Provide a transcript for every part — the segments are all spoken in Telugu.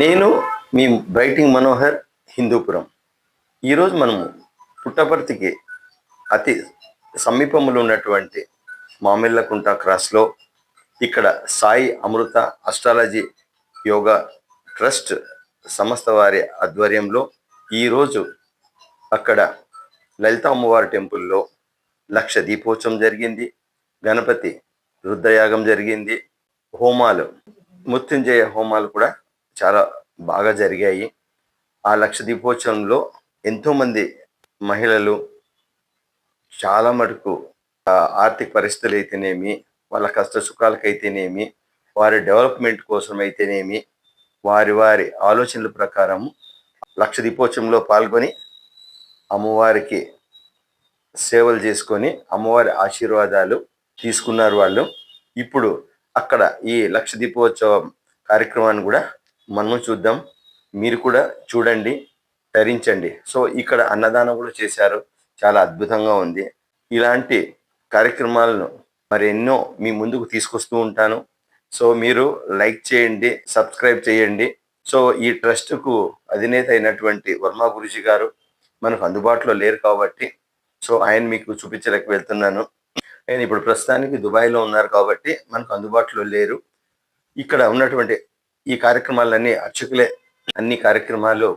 నేను మీ బ్రైటింగ్ మనోహర్ హిందూపురం. ఈరోజు మనము పుట్టపర్తికి అతి సమీపంలో ఉన్నటువంటి మామిళ్ళకుంట క్రాస్లో ఇక్కడ Sai Amrita astrology yoga trust సంస్థ వారి ఆధ్వర్యంలో ఈరోజు అక్కడ లలిత అమ్మవారి టెంపుల్లో లక్ష దీపోత్సవం జరిగింది గణపతి రుద్రయాగం జరిగింది హోమాలు మృత్యుంజయ హోమాలు కూడా చాలా బాగా జరిగాయి. ఆ లక్ష దీపోత్సవంలో ఎంతోమంది మహిళలు చాలా మటుకు ఆర్థిక పరిస్థితులు అయితేనేమి వాళ్ళ కష్ట సుఖాలకైతేనేమి వారి డెవలప్మెంట్ కోసం అయితేనేమి వారి వారి ఆలోచనల ప్రకారం లక్ష దీపోత్సవంలో పాల్గొని అమ్మవారికి సేవలు చేసుకొని అమ్మవారి ఆశీర్వాదాలు తీసుకున్నారు వాళ్ళు. ఇప్పుడు అక్కడ ఈ లక్ష దీపోత్సవం కార్యక్రమాన్ని కూడా మనము చూద్దాం. మీరు కూడా చూడండి ధరించండి. సో ఇక్కడ అన్నదానం కూడా చేశారు. చాలా అద్భుతంగా ఉంది. ఇలాంటి కార్యక్రమాలను మరి ఎన్నో మీ ముందుకు తీసుకొస్తూ ఉంటాను. సో మీరు లైక్ చేయండి సబ్స్క్రైబ్ చేయండి. సో ఈ ట్రస్ట్కు అధినేత అయినటువంటి వర్మ గురుజీ గారు మనకు అందుబాటులో లేరు కాబట్టి సో ఆయన మీకు చూపించలేక వెళ్తున్నాను. ఆయన ఇప్పుడు ప్రస్తుతానికి దుబాయ్లో ఉన్నారు కాబట్టి మనకు అందుబాటులో లేరు. ఇక్కడ ఉన్నటువంటి ఈ కార్యక్రమాలన్నీ అర్చకులే అన్ని కార్యక్రమాలు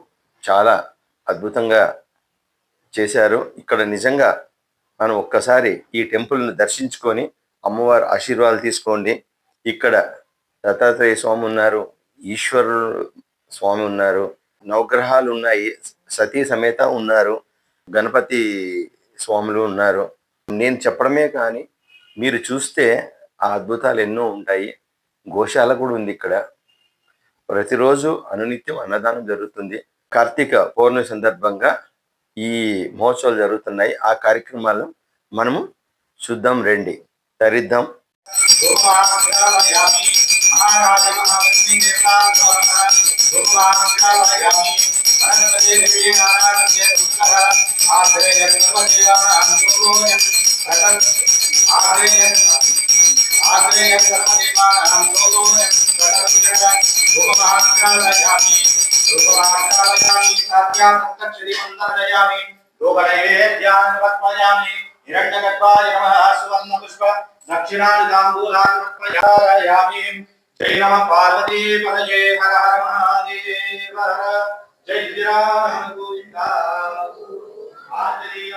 చాలా అద్భుతంగా చేశారు. ఇక్కడ నిజంగా మనం ఒక్కసారి ఈ టెంపుల్ని దర్శించుకొని అమ్మవారి ఆశీర్వాదాలు తీసుకోండి. ఇక్కడ దత్తాత్రేయ స్వామి ఉన్నారు ఈశ్వరుడు స్వామి ఉన్నారు నవగ్రహాలు ఉన్నాయి సతీ సమేత ఉన్నారు గణపతి స్వాములు ఉన్నారు. నేను చెప్పడమే కానీ మీరు చూస్తే ఆ అద్భుతాలు ఎన్నో ఉంటాయి. గోశాల కూడా ఉంది ఇక్కడ. ప్రతిరోజు అనునిత్యం అన్నదానం జరుగుతుంది కార్తీక పౌర్ణమి సందర్భంగా ఈ మహోత్సవాలు జరుగుతున్నాయి ఆ కార్యక్రమాలు మనము చూద్దాం రండి తరిద్దాం ఆశ్రయ సత్యాసక్తక్షరి మందరయామి ధూపనైవేద్యాన్ని పద్మయామి హిరణ్యగర్భాయ నమః సువర్ణ పుష్ప దక్షిణాది తాంబూలాన్ని ప్రయామి జై నమ పార్వతీ పరజే హర హర మహాదేవ హర జై శ్రీరామ గోవింద ఆంజనేయ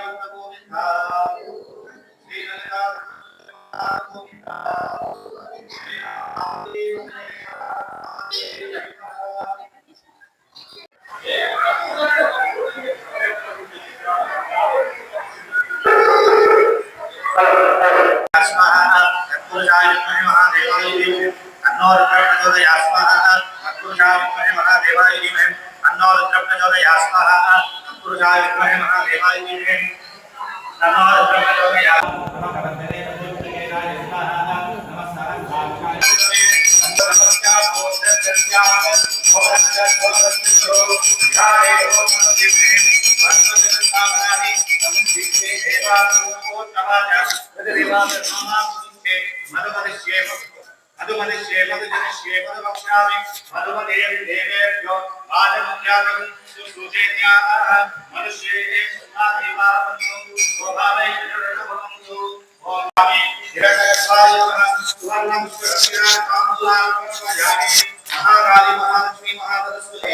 विद्महे अन्नो रुद्रप्रचोदयात्मः दुर्गा विद्महे महादेवाय विद्महे अन्नो रुद्रप्रचोदयात्मः मनुमनुष्येव మధుమనిష్యే మధుజనిష్యే మధుభక్ష్యామి మధుమతే దేవేభ్యో ఆజముఖ్యాతం సుసూచేత్యాః మనుష్యే సున్నాదేవావంతు స్వభావై జనరభవంతు ఓమామి హిరణ్యగర్భాయ సువర్ణం సురక్షిణాం తాంబూలాం ప్రయామి మహాకాళి మహాలక్ష్మి మహాసరస్వతి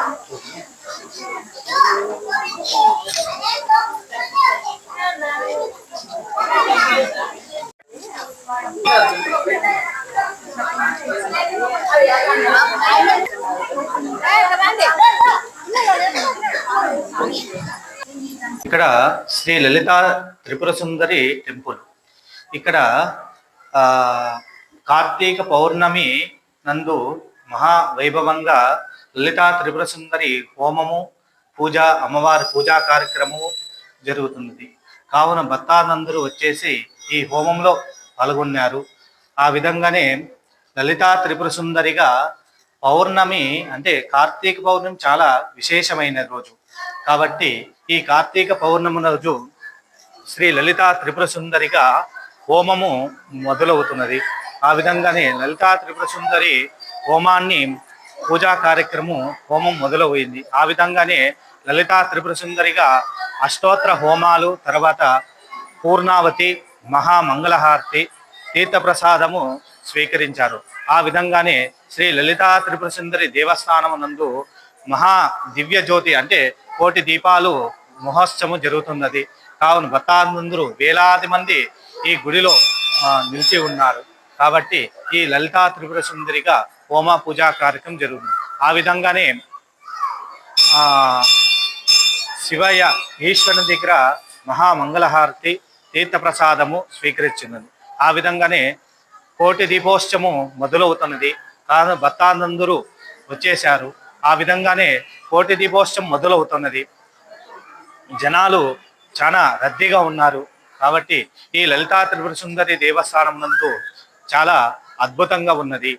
ఇక్కడ శ్రీ లలిత త్రిపుర సుందరి టెంపుల్. ఇక్కడ ఆ, కార్తీక పౌర్ణమి నందు మహా వైభవంగా లలిత త్రిపుర సుందరి హోమము పూజ అమ్మవారి పూజా కార్యక్రమము జరుగుతున్నది. కావున భక్తానందరూ వచ్చేసి ఈ హోమంలో పాల్గొన్నారు. ఆ విధంగానే లలితా త్రిపుర సుందరిగా పౌర్ణమి అంటే కార్తీక పౌర్ణమి చాలా విశేషమైన రోజు. కాబట్టి ఈ కార్తీక పౌర్ణమి రోజు శ్రీ లలితా త్రిపుర సుందరిగా హోమము మొదలవుతున్నది. ఆ విధంగానే లలితా త్రిపుర సుందరి హోమాన్ని పూజా కార్యక్రమం హోమం మొదలవుయింది. ఆ విధంగానే లలితా త్రిపుర సుందరిగా అష్టోత్తర హోమాలు తర్వాత పూర్ణావతి మహామంగళహారతి తీర్థప్రసాదము స్వీకరించారు. ఆ విధంగానే శ్రీ లలితా త్రిపుర సుందరి దేవస్థానం నందు మహా దివ్య జ్యోతి అంటే కోటి దీపాలు మహోత్సవం జరుగుతున్నది. కావున భక్తానందరూ వేలాది మంది ఈ గుడిలో నిలిచి ఉన్నారు. కాబట్టి ఈ లలితా త్రిపుర సుందరిగా హోమ పూజా కార్యక్రమం జరుగుతుంది. ఆ విధంగానే శివయ్య ఈశ్వరుని దగ్గర మహామంగళహారతి తీర్థప్రసాదము స్వీకరించినది. ఆ విధంగానే కోటి దీపోత్సవము మొదలవుతున్నది. కాదు భక్తానందరూ వచ్చేశారు. ఆ విధంగానే కోటి దీపోత్సవం మొదలవుతున్నది. జనాలు చాలా రద్దీగా ఉన్నారు. కాబట్టి ఈ లలితా త్రిపుర సుందరి దేవస్థానం నందు చాలా అద్భుతంగా ఉన్నది.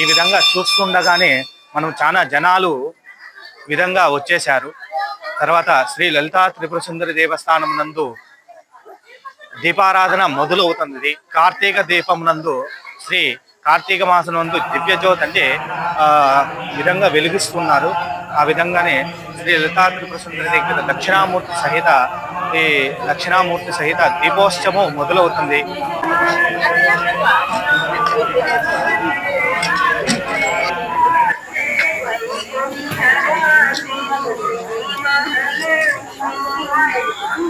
ఈ విధంగా చూస్తుండగానే మనం చాలా జనాలు విధంగా వచ్చేశారు. తర్వాత శ్రీ లలితా త్రిపుర సుందరి దేవస్థానం నందు దీపారాధన మొదలవుతుంది కార్తీక దీపం నందు శ్రీ కార్తీక మాసం నందు దివ్యజ్యోతి అంటే విధంగా వెలిగిస్తున్నారు. ఆ విధంగానే శ్రీ లలితా త్రిపుర దక్షిణామూర్తి సహిత ఈ దక్షిణామూర్తి సహిత దీపోత్సవం మొదలవుతుంది.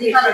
దీపాలు